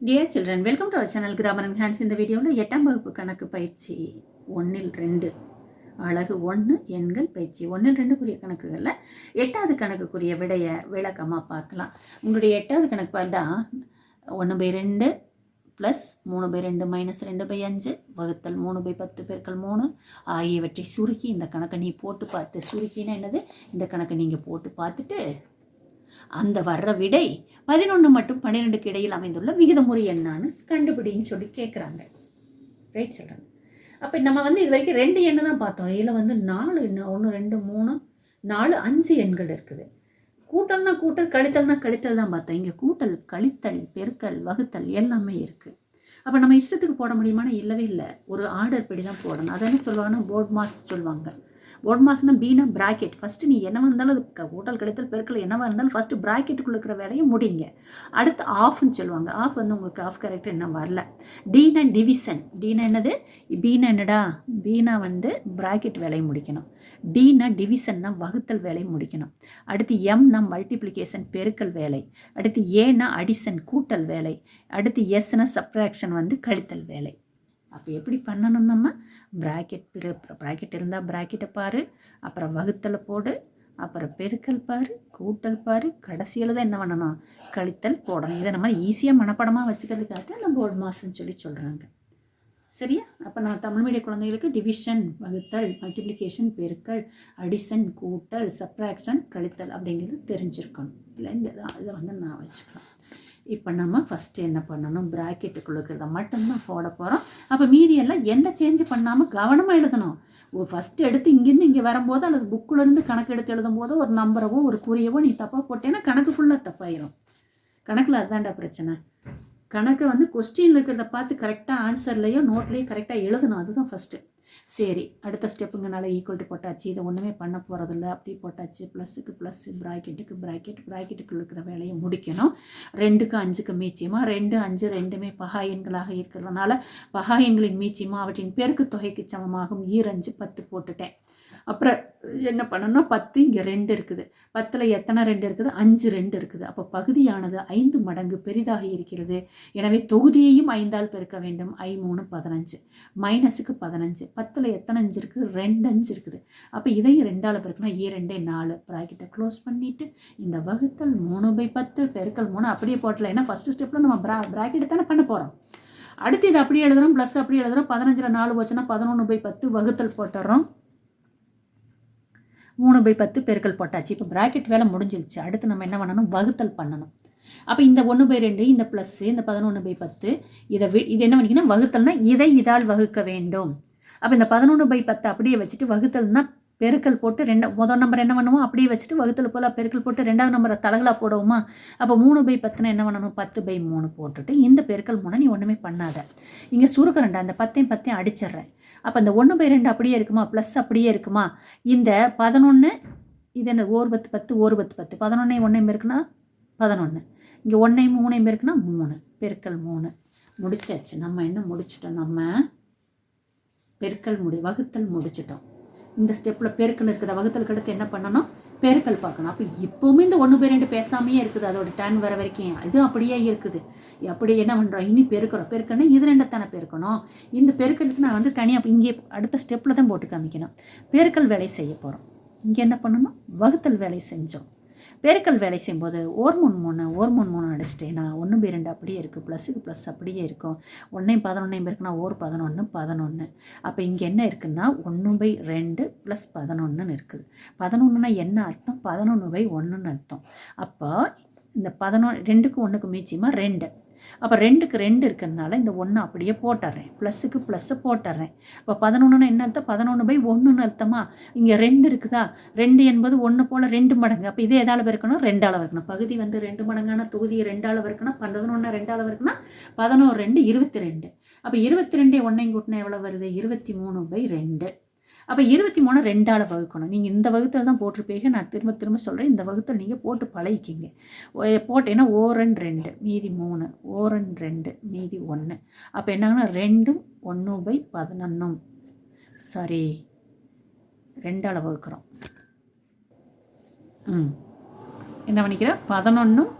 Dear children welcome to our channel grammar and hands இந்த வீடியோவில் எட்டாம் வகுப்பு கணக்கு பயிற்சி ஒன்றில் ரெண்டு அழகு ஒன்று எண்கள் பயிற்சி. ஒன்றில் ரெண்டுக்குரிய கணக்குகளில் எட்டாவது கணக்குக்குரிய விடையை விளக்கமாக பார்க்கலாம். உங்களுடைய எட்டாவது கணக்கு பார்த்தா ஒன்று பை ரெண்டு ப்ளஸ் மூணு பை ரெண்டு மைனஸ் ரெண்டு பை அஞ்சு வகுத்தல் மூணு பை பத்து பெருக்கல் மூணு ஆகியவற்றை சுருக்கி இந்த கணக்கை நீ போட்டு பார்த்து சுருக்கினா என்னது? இந்த கணக்கை நீங்கள் போட்டு பார்த்துட்டு அந்த வர்ற விடை பதினொன்று மற்றும் பன்னிரெண்டுக்கு இடையில் அமைந்துள்ள விகிதமுறை என்னான்னு கண்டுபிடின்னு சொல்லி கேட்குறாங்க ரைட் சொல்கிறாங்க அப்போ நம்ம வந்து இது வரைக்கும் ரெண்டு எண்ணை தான் பார்த்தோம். இதில் வந்து நாலு எண்ணு ஒன்று ரெண்டு மூணு நாலு அஞ்சு எண்கள் இருக்குது. கூட்டல்னா கூட்டல் கழித்தல்னா கழித்தல் தான் பார்த்தோம். இங்கே கூட்டல் கழித்தல் பெருக்கல் வகுத்தல் எல்லாமே இருக்குது அப்போ நம்ம இஷ்டத்துக்கு போட முடியுமானா இல்லவே இல்லை. ஒரு ஆர்டர் படி தான் போடணும். அதை என்ன சொல்லுவாங்கன்னா போர்ட் மாஸ் சொல்லுவாங்க. போர்ட் மாஸ்னா பீனா ப்ராக்கெட் ஃபஸ்ட்டு நீ என்னவாக இருந்தாலும் அது க- கூட்டல் கழித்தல் பெருக்கல் என்னவாக இருந்தாலும் ஃபஸ்ட்டு ப்ராக்கெட்டுக்குள்ள இருக்கிற வேலையை முடிங்க. அடுத்து ஆஃப்னு சொல்லுவாங்க. ஆஃப் வந்து உங்களுக்கு ஆஃப் கரெக்ட் இன்னும் வரல. டீனா டிவிஷன் டீனா என்னது? பீனா என்னடா? பீனா வந்து ப்ராக்கெட் வேலையை முடிக்கணும். டீனா டிவிஷன்னா வகுத்தல் வேலையை முடிக்கணும். அடுத்து எம்னா மல்டிப்ளிகேஷன் பெருக்கல் வேலை. அடுத்து ஏனா அடிஷன் கூட்டல் வேலை. அடுத்து எஸ்னா சப்ராக்ஷன் வந்து கழித்தல் வேலை. அப்போ எப்படி பண்ணணும் நம்ம ப்ராக்கெட் ப்ராக்கெட் இருந்தால் ப்ராக்கெட்டை பாரு அப்புறம் வகுத்தலை போடு அப்புறம் பெருக்கல் பாரு கூட்டல் பாரு கடைசியில் தான் என்ன பண்ணணும்? கழித்தல் போடணும். இதை நம்ம ஈஸியாக மனப்படமாக வச்சுக்கிறதுக்காக நம்ம ஒரு மாதம்னு சொல்லி சொல்கிறாங்க சரியா? அப்போ நான் தமிழ் மீடிய குழந்தைகளுக்கு டிவிஷன் வகுத்தல் மல்டிப்ளிகேஷன் பெருக்கல் அடிஷன் கூட்டல் சப்ராக்ஷன் கழித்தல் அப்படிங்கிறது தெரிஞ்சிருக்கணும். இல்லை இந்த இதை வந்து நான் வச்சுக்கலாம். இப்போ நம்ம ஃபஸ்ட்டு என்ன பண்ணணும்? ப்ராக்கெட்டுக்குள்ள இருக்கிறத மட்டும்தான் போட போகிறோம் அப்போ மீதியெல்லாம் எந்த சேஞ்ச் பண்ணாமல் கவனமாக எழுதணும். ஃபஸ்ட்டு எடுத்து இங்கேருந்து இங்கே வரும்போது அல்லது புக்கிலேருந்து கணக்கு எடுத்து எழுதும் போதோ ஒரு நம்பரவோ ஒரு குறியவோ நீ தப்பாக போட்டேன்னா கணக்கு ஃபுல்லாக தப்பாயிரும். கணக்கில் அதுதான்டா பிரச்சனை. கணக்கை வந்து கொஸ்டினில் இருக்கிறத பார்த்து கரெக்டாக ஆன்சர்லேயோ நோட்லேயோ கரெக்டாக எழுதணும். அதுதான் ஃபஸ்ட்டு சரி அடுத்த ஸ்டெப்புங்கனால ஈக்குவல் டு போட்டாச்சு. இதை ஒன்றுமே பண்ண போகிறதில்ல அப்படி போட்டாச்சு. ப்ளஸ்ஸுக்கு ப்ளஸ்ஸு ப்ராக்கெட்டுக்கு ப்ராக்கெட் ப்ராக்கெட்டுக்குள்ள இருக்கிற வேலையை முடிக்கணும். ரெண்டுக்கு அஞ்சுக்கு மீச்சியமாக ரெண்டு அஞ்சு ரெண்டுமே பகா எண்களாக இருக்கிறதுனால பகா எண்களின் மீச்சியமாக அவற்றின் பெருக்கு தொகைக்கு சமமாகும். ஈரஞ்சு பத்து போட்டுட்டேன். அப்புறம் என்ன பண்ணணும்னா பத்து இங்கே ரெண்டு இருக்குது. பத்தில் எத்தனை ரெண்டு இருக்குது? அஞ்சு ரெண்டு இருக்குது. அப்போ பகுதியானது ஐந்து மடங்கு பெரிதாக இருக்கிறது. எனவே தொகுதியையும் ஐந்தால் பெருக்க வேண்டும். ஐ மூணு பதினஞ்சு. மைனஸுக்கு பதினஞ்சு. பத்தில் எத்தனை அஞ்சு இருக்குது? ரெண்டு அஞ்சு இருக்குது. அப்போ இதையும் ரெண்டால் பெருக்கணும் ஏ ரெண்டே நாலு. ப்ராக்கெட்டை க்ளோஸ் பண்ணிவிட்டு இந்த வகுத்தல் மூணு பை பத்து பெருக்கல் மூணு அப்படியே போட்டல. ஏன்னா ஃபஸ்ட்டு ஸ்டெப்பில் நம்ம ப்ரா ப்ராக்கெட்டு தானே பண்ண போகிறோம் அடுத்து இது அப்படியே எழுதுறோம். ப்ளஸ் அப்படியே எழுதுறோம். பதினஞ்சில் நாலு போச்சுன்னா பதினொன்று பை பத்து வகுத்தல் போட்டுறோம். மூணு பை பத்து பெருக்கல் போட்டாச்சு. இப்போ ப்ராக்கெட் வேலை முடிஞ்சிருச்சு. அடுத்து நம்ம என்ன பண்ணணும்? வகுத்தல் பண்ணணும். அப்போ இந்த ஒன்று பை ரெண்டு இந்த ப்ளஸ்ஸு இந்த பதினொன்று பை பத்து இதை வி இது என்ன பண்ணிக்கணும்? வகுத்தல்னா இதை இதால் வகுக்க வேண்டும். அப்போ இந்த பதினொன்று பை பத்து அப்படியே வச்சுட்டு வகுத்தல்னா பெருக்கல் போட்டு ரெண்டு முதல் நம்பர் என்ன பண்ணுவோம்? அப்படியே வச்சுட்டு வகுத்தல் போல் பெருக்கல் போட்டு ரெண்டாவது நம்பரை தலகலாக போடுவோமா? அப்போ மூணு பை பத்துனா என்ன பண்ணணும்? பத்து பை மூணு போட்டுட்டு இந்த பெருக்கல் மூணு நீ ஒன்றுமே பண்ணாத. இங்கே சுருக்கரண்டா அந்த பத்தையும் பத்தையும் அடிச்சிடுறேன். அப்போ இந்த ஒன்று பை ரெண்டு அப்படியே இருக்குமா? ப்ளஸ் அப்படியே இருக்குமா? இந்த பதினொன்று இது என்ன ஓர் பத்து பத்து ஓர் பத்து பத்து. பதினொன்னே ஒன்றையும் இருக்குன்னா பதினொன்று இங்கே ஒன்றையும் மூணையும் இருக்குன்னா மூணு. பெருக்கல் மூணு. முடிச்சாச்சு. நம்ம என்ன முடிச்சிட்டோம்? நம்ம பெருக்கல் முடி வகுத்தல் முடிச்சிட்டோம். இந்த ஸ்டெப்பில் பெருக்கல் இருக்குதா? வகுத்தலுக்கு அடுத்து என்ன பண்ணணும்? பெருக்கல் பார்க்கணும். அப்போ இப்போவுமே இந்த ஒன்று பேர் ரெண்டு பேசாமையே இருக்குது. அதோட டர்ன் வர வரைக்கும். இது அப்படியே இருக்குது. அப்படி என்ன பண்ணுறோம் இனி பெருக்கிறோம். பெருக்கணும் இது ரெண்டை தானே பெருக்கணும். இந்த பெருக்கலுக்கு நான் வந்து தனியாக இங்கே அடுத்த ஸ்டெப்பில் தான் போட்டு காமிக்கணும். பெருக்கல் வேலை செய்ய போகிறோம் இங்கே என்ன பண்ணணும்? வகுத்தல் வேலை செஞ்சோம். பெருக்கல் வேலை செய்யும்போது ஓர் மூணு மூணு ஓர் மூணு மூணு அடிச்சிட்டேன்னா ஒன்று பை ரெண்டு அப்படியே இருக்குது ப்ளஸுக்கு ப்ளஸ் அப்படியே இருக்கும். ஒன்றையும் பதினொன்றையும் இருக்குன்னா ஓர் பதினொன்று பதினொன்று அப்போ இங்கே என்ன இருக்குன்னா ஒன்று பை ரெண்டு ப்ளஸ் பதினொன்றுன்னு இருக்குது. பதினொன்றுனா என்ன அர்த்தம்? பதினொன்று பை ஒன்றுன்னு அர்த்தம். அப்போ இந்த பதினொன்று ரெண்டுக்கு ஒன்றுக்கு மீச்சியமாக ரெண்டு. அப்போ ரெண்டுக்கு ரெண்டு இருக்கிறதுனால இந்த ஒன்று அப்படியே போட்டுறேன். ப்ளஸ்ஸுக்கு ப்ளஸ்ஸை போட்டுறேன். இப்போ பதினொன்றுனா என்ன அர்த்தம்? பதினொன்று பை ஒன்றுன்னு அர்த்தமா? இங்கே ரெண்டு இருக்குதா? ரெண்டு என்பது ஒன்று போல் ரெண்டு மடங்கு. அப்போ இதே எதாவது இருக்கணும்? ரெண்டால் இருக்கணும். பகுதி வந்து ரெண்டு மடங்கான தொகுதி ரெண்டால் இருக்கணும் பதினொன்று அளவு இருக்குன்னா பதினோரு ரெண்டு இருபத்தி ரெண்டு. அப்போ இருபத்தி ரெண்டே ஒன்றையும் கூட்டினா எவ்வளோ வருது? இருபத்தி மூணு பை ரெண்டு. அப்போ இருபத்தி மூணு ரெண்டால் வகுக்கணும். நீங்கள் இந்த வகுத்தில் தான் போட்டிருப்பீங்க. நான் திரும்ப திரும்ப சொல்கிறேன் இந்த வகுத்தில் நீங்கள் போட்டு பழகிக்கிங்க. போட்டேன்னா ஓரன் ரெண்டு மீதி மூணு. ஓரன் ரெண்டு மீதி ஒன்று அப்போ என்னங்கன்னா ரெண்டும் ஒன்று பை பதினொன்றும் சாரி. ரெண்டால் வகுக்கிறோம். ம். என்ன பண்ணிக்கிறேன்? பதினொன்றும்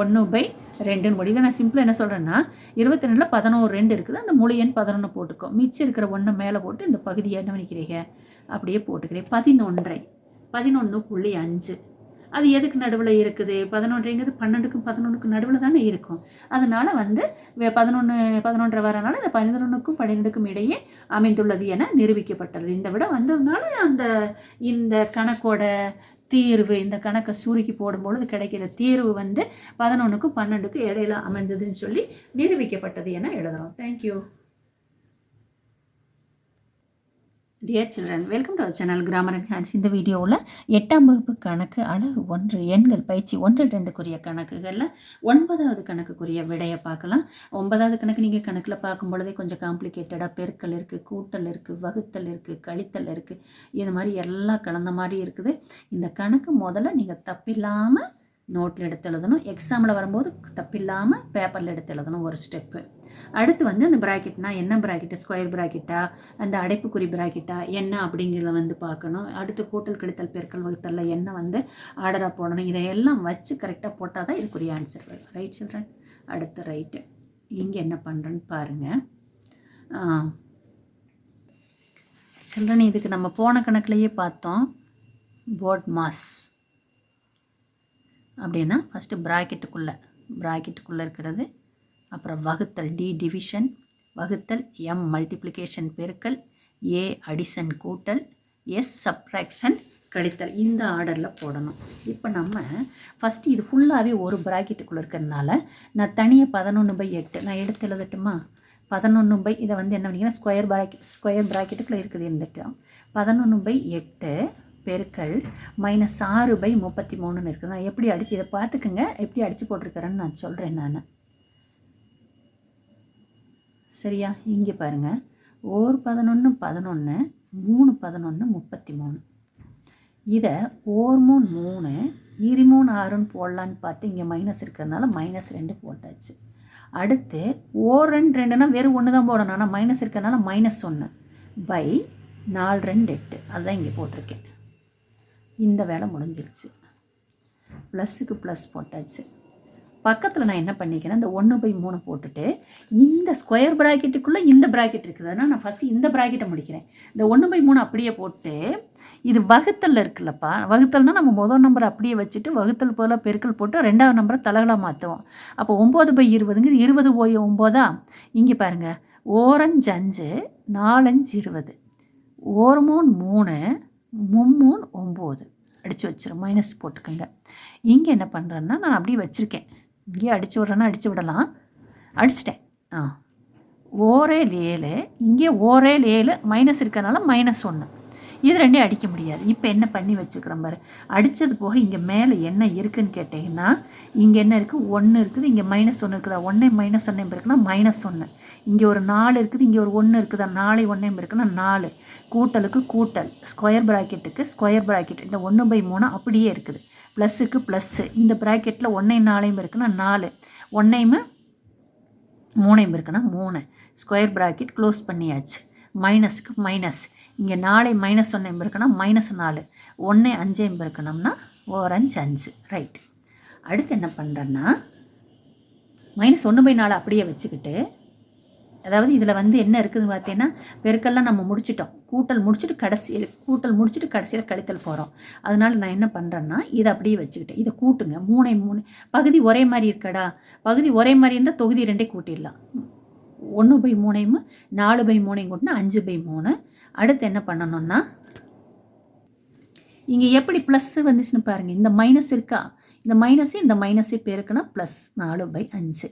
ஒன்று பை ரெண்டுன்னு முடியுது நான் சிம்பிளாக என்ன சொல்கிறேன்னா இருபத்தி ரெண்டில் பதினோரு ரெண்டு இருக்குது. அந்த முழு எண் பதினொன்று போட்டுக்கோ. மிச்சம் இருக்கிற ஒன்று மேலே போட்டு இந்த பகுதியை என்ன பண்ணிக்கிறீங்க? அப்படியே போட்டுக்கிறேன் பதினொன்றை பதினொன்று புள்ளி அஞ்சு. அது எதுக்கு நடுவில் இருக்குது? பதினொன்றைங்கிறது பன்னெண்டுக்கும் பதினொன்றுக்கும் நடுவில் தானே இருக்கும். அதனால் வந்து பதினொன்று பதினொன்றரை வரனால இந்த பதினொன்றுக்கும் பன்னிரெண்டுக்கும் இடையே அமைந்துள்ளது என நிரூபிக்கப்பட்டது. இந்த விட வந்ததுனால அந்த இந்த கணக்கோட தீர்வு இந்த கணக்கை சுருக்கி போடும்பொழுது கிடைக்கிற தீர்வு வந்து பதினொன்றுக்கும் பன்னெண்டுக்கும் இடையில அமைந்ததுன்னு சொல்லி நிரூபிக்கப்பட்டது என எழுதுகிறோம் thank you dear children welcome to our channel grammar and hands இந்த வீடியோவில் எட்டாம் வகுப்பு கணக்கு அழகு ஒன்று எண்கள் பயிற்சி ஒன்று ரெண்டுக்குரிய கணக்குகளில் ஒன்பதாவது கணக்குக்குரிய விடையை பார்க்கலாம். ஒன்பதாவது கணக்கு நீங்கள் கணக்கில் பார்க்கும் பொழுதே கொஞ்சம் காம்ப்ளிகேட்டடாக பெருக்கல் இருக்குது கூட்டல் இருக்குது வகுத்தல் இருக்குது கழித்தல் இருக்குது இது மாதிரி எல்லாம் கலந்த மாதிரி இருக்குது. இந்த கணக்கு முதல்ல நீங்கள் தப்பில்லாமல் நோட்டில் எடுத்து எழுதணும். எக்ஸாமில் வரும்போது தப்பில்லாமல் பேப்பரில் எடுத்து எழுதணும் ஒரு ஸ்டெப்பு அடுத்து வந்து அந்த ப்ராக்கெட்னா என்ன ப்ராக்கெட்டு ஸ்கொயர் ப்ராக்கெட்டா அந்த அடைப்புக்குறி ப்ராக்கெட்டா என்ன அப்படிங்கிறத வந்து பார்க்கணும். அடுத்து கூட்டல் கழித்தல் பெருக்கல் வகுத்தலில் என்ன வந்து ஆர்டராக போடணும்? இதையெல்லாம் வச்சு கரெக்டாக போட்டால் தான் இதுக்குரிய ஆன்சர் வரும். ரைட் சில்ட்ரன் அடுத்து ரைட்டு இங்கே என்ன பண்ணுறேன்னு பாருங்கள் சில்ட்ரன் இதுக்கு நம்ம போன கணக்குலையே பார்த்தோம். போட் மாஸ் அப்படின்னா ஃபஸ்ட்டு ப்ராக்கெட்டுக்குள்ளே ப்ராக்கெட்டுக்குள்ளே இருக்கிறது. அப்புறம் வகுத்தல் டி டிவிஷன் வகுத்தல் எம் மல்டிப்ளிகேஷன் பெருக்கல் ஏ அடிஷன் கூட்டல் எஸ் சப்ராக்ஷன் கழித்தல். இந்த ஆர்டரில் போடணும். இப்போ நம்ம ஃபஸ்ட்டு இது ஃபுல்லாகவே ஒரு ப்ராக்கெட்டுக்குள்ளே இருக்கிறதுனால நான் தனியாக பதினொன்று பை எட்டு நான் எடுத்து எழுதட்டுமா? பதினொன்று பை இதை வந்து என்ன பண்ணிங்கன்னா ஸ்கொயர் ப்ராக்கெட் ஸ்கொயர் ப்ராக்கெட்டுக்குள்ளே இருக்குது இருந்துட்டு பதினொன்று பை எட்டு பெருக்கல் மைனஸ் ஆறு பை முப்பத்தி மூணுன்னு இருக்குது. நான் எப்படி அடித்து இதை பார்த்துக்குங்க எப்படி அடித்து போட்டிருக்கிறேன்னு நான் சொல்கிறேன் நான். சரியா? இங்கே பாருங்கள் ஓர் பதினொன்று பதினொன்று மூணு பதினொன்று முப்பத்தி மூணு இதை ஓர் மூணு மூணு இரு மூணு ஆறுன்னு போடலான்னு பார்த்து இங்கே மைனஸ் இருக்கிறதுனால மைனஸ் ரெண்டு போட்டாச்சு. அடுத்து ஓர் ரெண்டு ரெண்டுனா வெறும் ஒன்று தான் போடணும். ஆனால் மைனஸ் இருக்கிறதுனால மைனஸ் ஒன்று பை நாலு ரெண்டு எட்டு. அதுதான் இங்கே போட்டிருக்கேன். இந்த வேலை முடிஞ்சிருச்சு. ப்ளஸ்ஸுக்கு ப்ளஸ் போட்டாச்சு. பக்கத்தில் நான் என்ன பண்ணிக்கிறேன் இந்த ஒன்று பை மூணு போட்டுட்டு இந்த ஸ்கொயர் ப்ராக்கெட்டுக்குள்ளே இந்த ப்ராக்கெட் இருக்குது. அதனால் நான் ஃபஸ்ட்டு இந்த ப்ராக்கெட்டை முடிக்கிறேன். இந்த ஒன்று பை மூணு அப்படியே போட்டு இது வகுத்தல் இருக்குல்லப்பா. வகுத்தல்னால் நம்ம முதல் நம்பரை அப்படியே வச்சுட்டு வகுத்தல் போல் பெருக்கல் போட்டு ரெண்டாவது நம்பரை தலகலாக மாற்றுவோம் அப்போ ஒம்பது பை இருபதுங்கிறது இருபது போய் ஒம்போதா இங்கே பாருங்கள் ஓரஞ்சு அஞ்சு நாலஞ்சு இருபது. ஒரு மூணு மூணு மும்மூணு ஒம்பது அடித்து வச்சிடும் மைனஸ் போட்டுக்கோங்க. இங்கே என்ன பண்ணுறேன்னா நான் அப்படியே வச்சுருக்கேன். இங்கேயே அடித்து விட்றேன்னா அடித்து விடலாம். அடிச்சிட்டேன். ஆ. ஓரேல் ஏழு. இங்கே ஓரேல் ஏழு. மைனஸ் இருக்கிறனால மைனஸ் ஒன்று இது ரெண்டையும் அடிக்க முடியாது. இப்போ என்ன பண்ணி வச்சுக்கிறோம் பாரு. அடித்தது போக இங்கே மேலே என்ன இருக்குதுன்னு கேட்டிங்கன்னா இங்கே என்ன இருக்குது ஒன்று இருக்குது. இங்கே மைனஸ் ஒன்று இருக்குதா? ஒன்றே மைனஸ் ஒன்றே இருக்குன்னா மைனஸ் ஒன்று இங்கே ஒரு நாலு இருக்குது. இங்கே ஒரு ஒன்று இருக்குதா? நாளை ஒன்றே இருக்குன்னா நாலு. கூட்டலுக்கு கூட்டல். ஸ்கொயர் ப்ராக்கெட்டுக்கு ஸ்கொயர் ப்ராக்கெட் இந்த ஒன்று பை மூணு அப்படியே இருக்குது. ப்ளஸ்ஸுக்கு ப்ளஸ்ஸு. இந்த ப்ராக்கெட்டில் ஒன்றையும் நாளையும் இருக்குன்னா நாலு. ஒன்றையுமே மூணையும் இருக்குன்னா மூணு. ஸ்கொயர் ப்ராக்கெட் க்ளோஸ் பண்ணியாச்சு. மைனஸுக்கு மைனஸ் இங்கே நாளை மைனஸ் ஒன்று இருக்குன்னா மைனஸ் நாலு. ஒன்று அஞ்சு இருக்கணும்னா ஓரஞ்சு அஞ்சு. ரைட் அடுத்து என்ன பண்ணுறேன்னா மைனஸ் ஒன்று பை நாலு அப்படியே வச்சுக்கிட்டு அதாவது இதில் வந்து என்ன இருக்குதுன்னு பார்த்தீங்கன்னா பெருக்கெல்லாம் நம்ம முடிச்சிட்டோம். கூட்டல் முடிச்சுட்டு கடைசியில் கூட்டல் முடிச்சுட்டு கடைசியில் கழித்தல் போகிறோம் அதனால் நான் என்ன பண்ணுறேன்னா இதை அப்படியே வச்சுக்கிட்டேன். இதை கூட்டுங்க. மூணை மூணு பகுதி ஒரே மாதிரி இருக்கடா. பகுதி ஒரே மாதிரி இருந்தால் தொகுதி ரெண்டே கூட்டிடலாம். ஒன்று பை மூணையும் நாலு பை மூணையும் கூட்டினா அஞ்சு பை மூணு. அடுத்து என்ன பண்ணணும்னா இங்கே எப்படி ப்ளஸ்ஸு வந்துச்சுன்னு பாருங்கள் இந்த மைனஸ் இருக்கா? இந்த மைனஸு இந்த மைனஸே பேருக்குன்னா ப்ளஸ் நாலு பை அஞ்சு.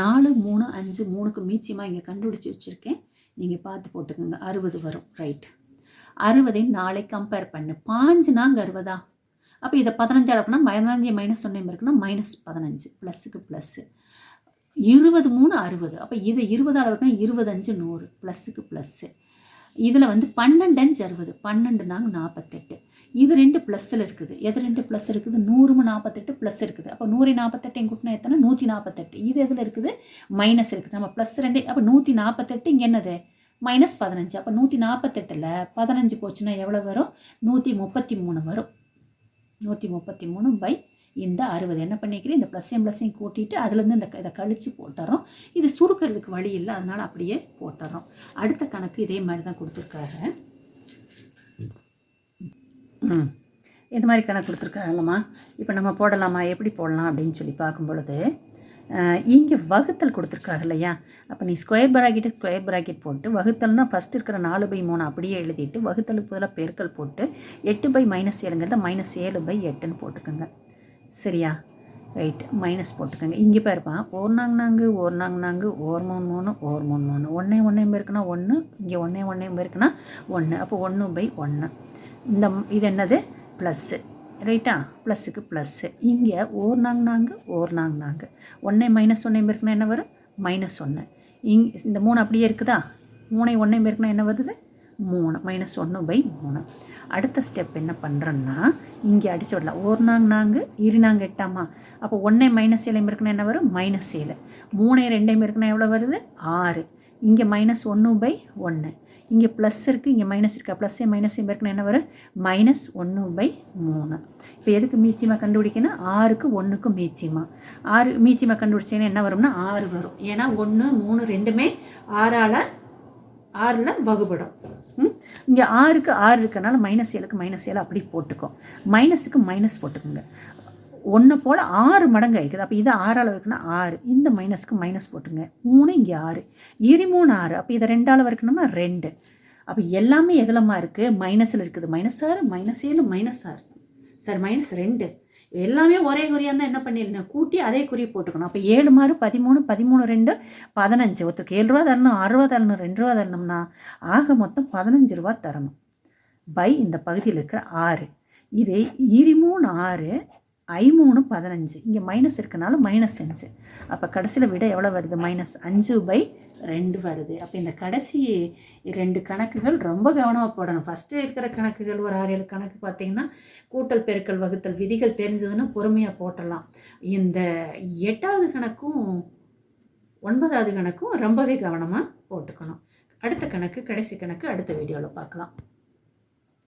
நாலு மூணு அஞ்சு மூணுக்கு மீச்சியமாக இங்கே கண்டுபிடிச்சி வச்சுருக்கேன். நீங்கள் பார்த்து போட்டுக்கோங்க. அறுபது வரும். ரைட் அறுபதை நாளை கம்பேர் பண்ணு. பாஞ்சுனா அங்கே அறுபதா? அப்போ இதை பதினஞ்சு அளப்புனா பதினஞ்சு மைனஸ் ஒன்றே இருக்குன்னா மைனஸ் பதினஞ்சு. ப்ளஸ்ஸுக்கு ப்ளஸ்ஸு இருபது மூணு அறுபது. அப்போ இதை இருபது அளவுக்குனா இருபதஞ்சு நூறு. ப்ளஸ்ஸுக்கு ப்ளஸ்ஸு இதில் வந்து பன்னெண்டு அஞ்சு அறுபது. பன்னெண்டு நாங்கள் நாற்பத்தெட்டு இது ரெண்டு ப்ளஸ்ஸில் இருக்குது. எது ரெண்டு ப்ளஸ் இருக்குது? நூறுமு நாற்பத்தெட்டு ப்ளஸ் இருக்குது. அப்போ நூறு நாற்பத்தெட்டு கூட்டினா எத்தனை? நூற்றி நாற்பத்தெட்டு இது எதில் இருக்குது? மைனஸ் இருக்குது. நம்ம ப்ளஸ் ரெண்டு அப்போ நூற்றி நாற்பத்தெட்டு இங்கே என்னது? மைனஸ் பதினஞ்சு. அப்போ நூற்றி நாற்பத்தெட்டில் பதினஞ்சு போச்சுன்னா எவ்வளோ வரும்? நூற்றி முப்பத்தி மூணு வரும். நூற்றி முப்பத்தி மூணு பை இந்த அறுபது. என்ன பண்ணிக்கிறேன்? இந்த ப்ளஸ்ஸையும் ப்ளஸ்ஸையும் கூட்டிட்டு அதுலேருந்து இந்த இதை கழித்து போட்டுறோம். இது சுருக்கிறதுக்கு வழி இல்லை. அதனால் அப்படியே போட்டுறோம். அடுத்த கணக்கு இதே மாதிரி தான் கொடுத்துருக்காரு ம். இந்த மாதிரி கணக்கு கொடுத்துருக்காங்கல்லம்மா. இப்போ நம்ம போடலாமா? எப்படி போடலாம் அப்படின்னு சொல்லி பார்க்கும் பொழுது இங்கே வகுத்தல் கொடுத்துருக்காரு இல்லையா? அப்போ நீ ஸ்கொயர் ப்ராக்கெட்டு ஸ்கொயர் ப்ராக்கெட் போட்டு வகுத்தல்னா ஃபஸ்ட் இருக்கிற நாலு பை மூணு அப்படியே எழுதிட்டு வகுத்தலுக்கு பதிலாக பெருக்கல் போட்டு எட்டு பை மைனஸ் ஏழுங்கிறத மைனஸ் ஏழு பை எட்டுன்னு போட்டுக்கோங்க. சரியா? ரைட் மைனஸ் போட்டுக்கோங்க. இங்கே பாருப்பா. ஓர் நாங்க நாங்கு ஓர் நாங்க நாங்கு ஓர் மூணு மூணு ஓர் மூணு மூணு. ஒன்றே ஒன்றே இருக்குன்னா ஒன்று இங்கே ஒன்றே ஒன்றே இருக்குன்னா ஒன்று அப்போ ஒன்று பை ஒன்று இந்த இது என்னது? ப்ளஸ்ஸு ரைட்டா ப்ளஸ்ஸுக்கு ப்ளஸ்ஸு இங்கே ஓர் நாங் நாங்கு ஓர் நாங்க நாங்கு ஒன்றே மைனஸ் ஒன்றையும் இருக்குன்னா என்ன வரும்? மைனஸ் ஒன்று இங் இந்த மூணு அப்படியே இருக்குதா? மூணை ஒன்றையும் இருக்குன்னா என்ன வருது? மூணு. மைனஸ் ஒன்று பை மூணு. அடுத்த ஸ்டெப் என்ன பண்ணுறோன்னா இங்கே அடிச்சு விடலாம் ஒரு நாங்க நாங்கு இரு நாங்க எட்டாமா? அப்போ ஒன்றே மைனஸ் ஏழையும் இருக்குன்னா என்ன வரும்? மைனஸ் ஏழு. மூணே ரெண்டையும் இருக்குன்னா எவ்வளோ வருது? ஆறு. இங்கே மைனஸ் ஒன்று பை ஒன்று இங்கே ப்ளஸ் இருக்குது இங்கே மைனஸ் இருக்கா? ப்ளஸ்ஸே மைனஸையும் இருக்குன்னா என்ன வரும்? மைனஸ் ஒன்று பை மூணு. இப்போ எதுக்கு மீச்சியமாக கண்டுபிடிக்கணும்? ஆறுக்கு ஒன்றுக்கு மீச்சிமா ஆறு மீச்சியமாக கண்டுபிடிச்சேன்னா என்ன வரும்னா ஆறு வரும். ஏன்னா ஒன்று மூணு ரெண்டுமே ஆறால் ஆறில் வகுபடும். ம்? இங்கே ஆறுக்கு ஆறு இருக்கனால மைனஸ் ஏழுக்கு மைனஸ் ஏழு அப்படி போட்டுக்கோ. மைனஸுக்கு மைனஸ் போட்டுக்கோங்க. ஒன்று போல் ஆறு மடங்கு ஆகிக்குது அப்போ இது ஆறால் இருக்குன்னா ஆறு. இந்த மைனஸ்க்கு மைனஸ் போட்டுங்க மூணு இங்கே ஆறு. இரு மூணு ஆறு. அப்போ இதை ரெண்டால் வரைக்கணும்னா ரெண்டு. அப்போ எல்லாமே எதுலமா இருக்குது மைனஸில் இருக்குது. மைனஸ் ஆறு மைனஸ் ஏழு மைனஸ் ஆறு. சார் மைனஸ் ரெண்டு. எல்லாமே ஒரே குறியாக இருந்தால் என்ன பண்ணிடணும்? கூட்டி அதே குறி போட்டுக்கணும். அப்போ ஏழு மாறு பதிமூணு பதிமூணு ரெண்டு பதினஞ்சு. ஒருத்தருக்கு ஏழு ரூபா தரணும் ஆறு ரூபா தரணும் ரெண்டு ரூபா தரணும்னா ஆக மொத்தம் பதினஞ்சு ரூபா தரணும். பை இந்த பகுதியில் இருக்கிற ஆறு. இது இருமூணு ஆறு ஐமூணு பதினஞ்சு. இங்கே மைனஸ் இருக்கனால மைனஸ் அஞ்சு. அப்போ கடைசியில் விட எவ்வளோ வருது? மைனஸ் அஞ்சு பை ரெண்டு வருது. அப்போ இந்த கடைசி ரெண்டு கணக்குகள் ரொம்ப கவனமாக போடணும். ஃபஸ்ட்டு இருக்கிற கணக்குகள் ஒரு ஆறு ஏழு கணக்கு பார்த்திங்கன்னா கூட்டல் பெருக்கல் வகுத்தல் விதிகள் தெரிஞ்சதுன்னா பொறுமையாக போட்டலாம். இந்த எட்டாவது கணக்கும் ஒன்பதாவது கணக்கும் ரொம்பவே கவனமாக போட்டுக்கணும். அடுத்த கணக்கு கடைசி கணக்கு அடுத்த வீடியோவில் பார்க்கலாம்.